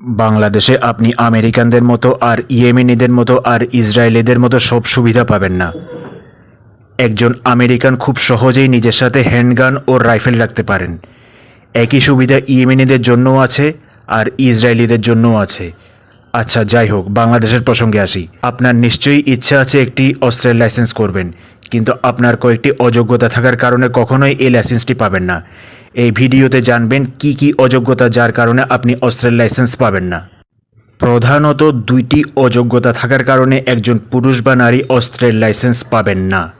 বাংলাদেশে আপনি আমেরিকানদের মতো আর ইয়েমেনিদের মতো আর ইসরায়েলিদের মতো সব সুবিধা পাবেন না। একজন আমেরিকান খুব সহজেই নিজের সাথে হ্যান্ডগান ও রাইফেল রাখতে পারেন। একই সুবিধা ইয়েমেনিদের জন্যও আছে আর ইসরায়েলিদের জন্যও আছে। আচ্ছা যাই হোক, বাংলাদেশের প্রসঙ্গে আসি। আপনার নিশ্চয়ই ইচ্ছা আছে একটি অস্ত্রের লাইসেন্স করবেন, কিন্তু আপনার কয়েকটি অযোগ্যতা থাকার কারণে কখনোই এই লাইসেন্সটি পাবেন না। এই ভিডিওতে জানবেন কি কি অযোগ্যতা যার কারণে আপনি অস্ত্রের লাইসেন্স পাবেন না। প্রধানত দুইটি অযোগ্যতা থাকার কারণে একজন পুরুষ বা নারী অস্ত্রের লাইসেন্স পাবেন না।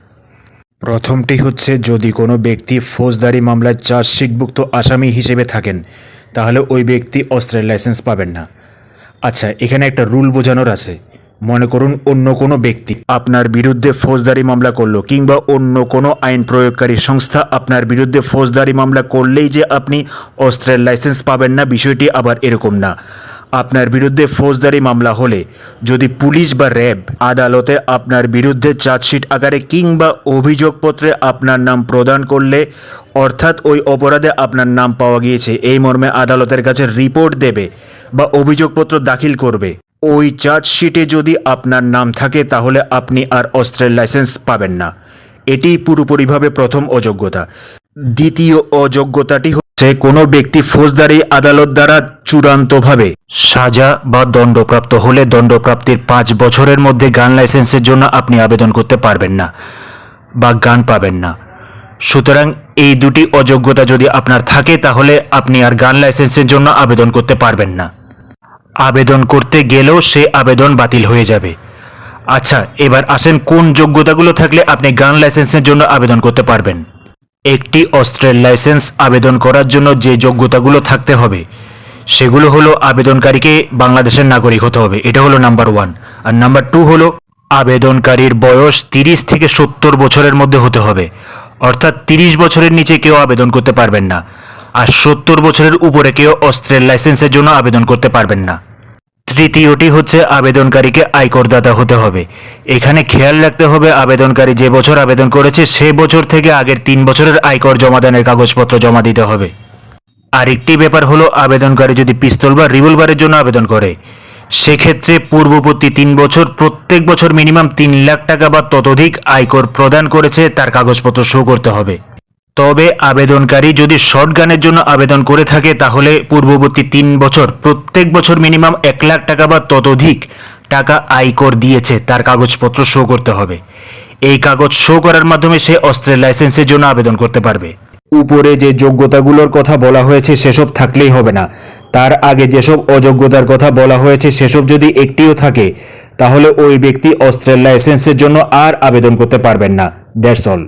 প্রথমটি হচ্ছে, যদি কোনো ব্যক্তি ফৌজদারি মামলায় চার্জশিটভুক্ত আসামি হিসেবে থাকেন, তাহলে ওই ব্যক্তি অস্ত্রের লাইসেন্স পাবেন না। আচ্ছা এখানে একটা রুল বোঝানোর আছে। মনে করুন অন্য কোনো ব্যক্তি। আপনার বিরুদ্ধে ফৌজদারি মামলা করল কিংবা অন্য কোনো আইন প্রয়োগকারী সংস্থা আপনার বিরুদ্ধে ফৌজদারি মামলা করলেই যে আপনি অস্ত্রের লাইসেন্স পাবেন না, বিষয়টি আবার এরকম না। আপনার বিরুদ্ধে ফৌজদারি মামলা হলে যদি পুলিশ বা র্যাব আদালতে আপনার বিরুদ্ধে চার্জশিট আকারে কিংবা অভিযোগপত্রে আপনার নাম প্রদান করলে, অর্থাৎ ওই অপরাধে আপনার নাম পাওয়া গিয়েছে, এই মর্মে আদালতের কাছে রিপোর্ট দেবে বা অভিযোগপত্র দাখিল করবে। ওই চার্জশিটে যদি আপনার নাম থাকে, তাহলে আপনি আর অস্ত্রের লাইসেন্স পাবেন না। এটি পুরোপুরিভাবে প্রথম অযোগ্যতা। দ্বিতীয় অযোগ্যতাটি হচ্ছে কোনো ব্যক্তি ফৌজদারি আদালত দ্বারা চূড়ান্তভাবে সাজা বা দণ্ডপ্রাপ্ত হলে দণ্ডপ্রাপ্তির পাঁচ বছরের মধ্যে গান লাইসেন্সের জন্য আপনি আবেদন করতে পারবেন না বা গান পাবেন না। সুতরাং এই দুটি অযোগ্যতা যদি আপনার থাকে, তাহলে আপনি আর গান লাইসেন্সের জন্য আবেদন করতে পারবেন না। আবেদন করতে গেলেও সে আবেদন বাতিল হয়ে যাবে। আচ্ছা এবার আসেন কোন যোগ্যতাগুলো থাকলে আপনি গান লাইসেন্সের জন্য আবেদন করতে পারবেন। একটি অস্ত্রের লাইসেন্স আবেদন করার জন্য যে যোগ্যতাগুলো থাকতে হবে, সেগুলো হলো আবেদনকারীকে বাংলাদেশের নাগরিক হতে হবে। এটা হলো নাম্বার ওয়ান। আর নাম্বার টু হলো আবেদনকারীর বয়স তিরিশ থেকে সত্তর বছরের মধ্যে হতে হবে। অর্থাৎ তিরিশ বছরের নিচে কেউ আবেদন করতে পারবেন না। আর সত্তর বছরের উপরে কেউ অস্ত্রের লাইসেন্সের জন্য আবেদন করতে পারবেন না। তৃতীয়টি হচ্ছে আবেদনকারীকে আয়করদাতা হতে হবে। এখানে খেয়াল রাখতে হবে আবেদনকারী যে বছর আবেদন করেছে, সে বছর থেকে আগের তিন বছরের আয়কর জমাদানের কাগজপত্র জমা দিতে হবে। আরেকটি ব্যাপার হলো, আবেদনকারী যদি পিস্তল বা রিভলভারের জন্য আবেদন করে, সেক্ষেত্রে পূর্ববর্তী তিন বছর, প্রত্যেক বছর মিনিমাম তিন লাখ টাকা বা ততোধিক আয়কর প্রদান করেছে, তার কাগজপত্র শো করতে হবে। তবে আবেদনকারী যদি শর্ট গানের জন্য আবেদন করে থাকে, তাহলে পূর্ববর্তী তিন বছর, প্রত্যেক বছর মিনিমাম এক লাখ টাকা বা ততোধিক টাকা আয়কর দিয়েছে তার কাগজপত্র শো করতে হবে। এই কাগজ শো করার মাধ্যমে সে অস্ত্রের লাইসেন্সের জন্য আবেদন করতে পারবে। উপরে যে যোগ্যতাগুলোর কথা বলা হয়েছে, সেসব থাকলেই হবে না। তার আগে যেসব অযোগ্যতার কথা বলা হয়েছে, সেসব যদি একটিও থাকে, তাহলে ওই ব্যক্তি অস্ত্রের লাইসেন্সের জন্য আর আবেদন করতে পারবেন না। That's all